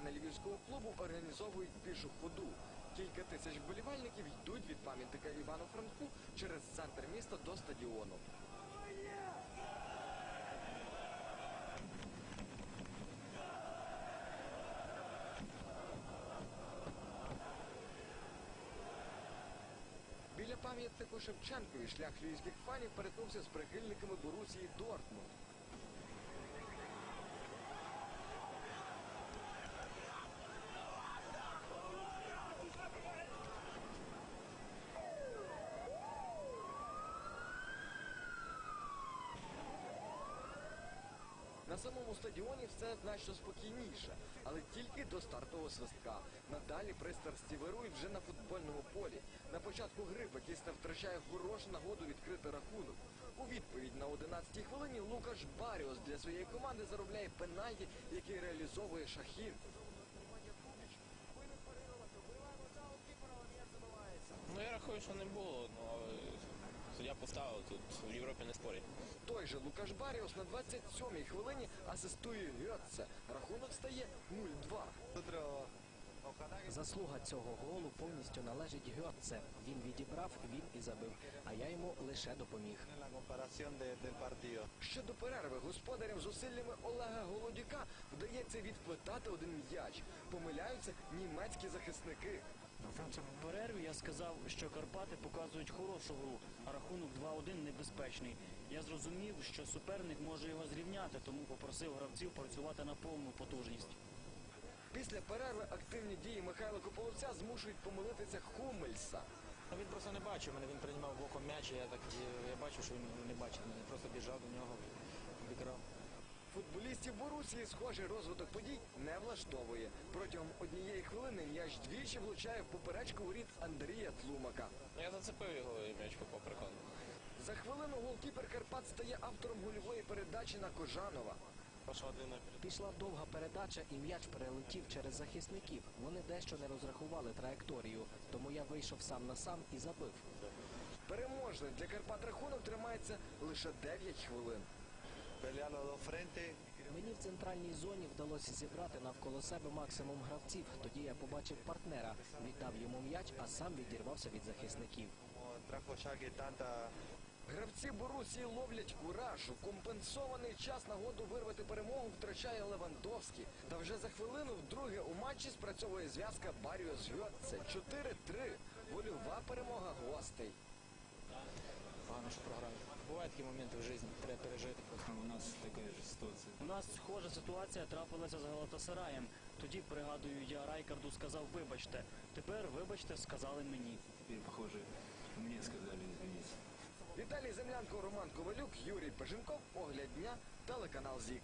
фани львівського клубу організовують пішу ходу. Кілька тисяч вболівальників йдуть від пам'ятника Івану Франку через центр міста до стадіону. Біля пам'ятнику Шевченкові шлях львівських фанів перетнувся з прихильниками Борусії Дортмунд. На самому стадіоні все значно спокійніше, але тільки до стартового свистка. Надалі пристрасті вирують вже на футбольному полі. На початку гри Бакіста втрачає хорошу нагоду відкрити рахунок. У відповідь на 11-й хвилині Лукаш Баріос для своєї команди заробляє пенальті, який реалізовує Шахір. Ну я рахую, що не було, поставив тут в Європі не спорять. Той же Лукаш Баріос на 27-й хвилині асистує Гьотце. Рахунок стає 0-2. Заслуга цього голу повністю належить Гьотце. Він відібрав, він і забив, а я йому лише допоміг. Ще до перерви господарям зусиллями Олега Голодюка вдається відплетати один м'яч. Помиляються німецькі захисники. В перерві я сказав, що Карпати показують хорошу гру, а рахунок 2-1 небезпечний. Я зрозумів, що суперник може його зрівняти, тому попросив гравців працювати на повну потужність. Після перерви активні дії Михайла Кополовця змушують помилитися Хумельса. Ну, Він просто не бачив мене, він приймав боком м'яч, і я так я бачив, що він не бачить мене. Просто біжав до нього. Футболістів Борусії схожий розвиток подій не влаштовує. Протягом однієї хвилини м'яч двічі влучає в поперечку воріт Андрія Тлумака. Я зацепив його і м'яч попав прикольно. За хвилину голкіпер Карпат стає автором гольової передачі на Кожанова. Пішла довга передача, і м'яч перелетів через захисників. Вони дещо не розрахували траєкторію, тому я вийшов сам на сам і забив. Переможний для Карпат рахунок тримається лише 9 хвилин. Мені в центральній зоні вдалося зібрати навколо себе максимум гравців. Тоді я побачив партнера, віддав йому м'яч, а сам відірвався від захисників. Гравці Борусії ловлять кураж. У компенсований час нагоду вирвати перемогу втрачає Левандовський. Та вже за хвилину вдруге у матчі спрацьовує зв'язка Баріос Гьотце. 4-3. Вольова перемога гостей. Погано, що програв. Бувають такі моменти в житті, треба пережити. Нас такая же ситуация. У нас схожа ситуація трапилася з Галатасараєм. Тоді, пригадую, я Райкарду сказав вибачте. Тепер вибачте, сказали мені. Теперь, похоже, мне сказали извиниться. Віталій Землянко, Роман Ковалюк, Юрій Пеженков, Огляд дня, телеканал ЗІК.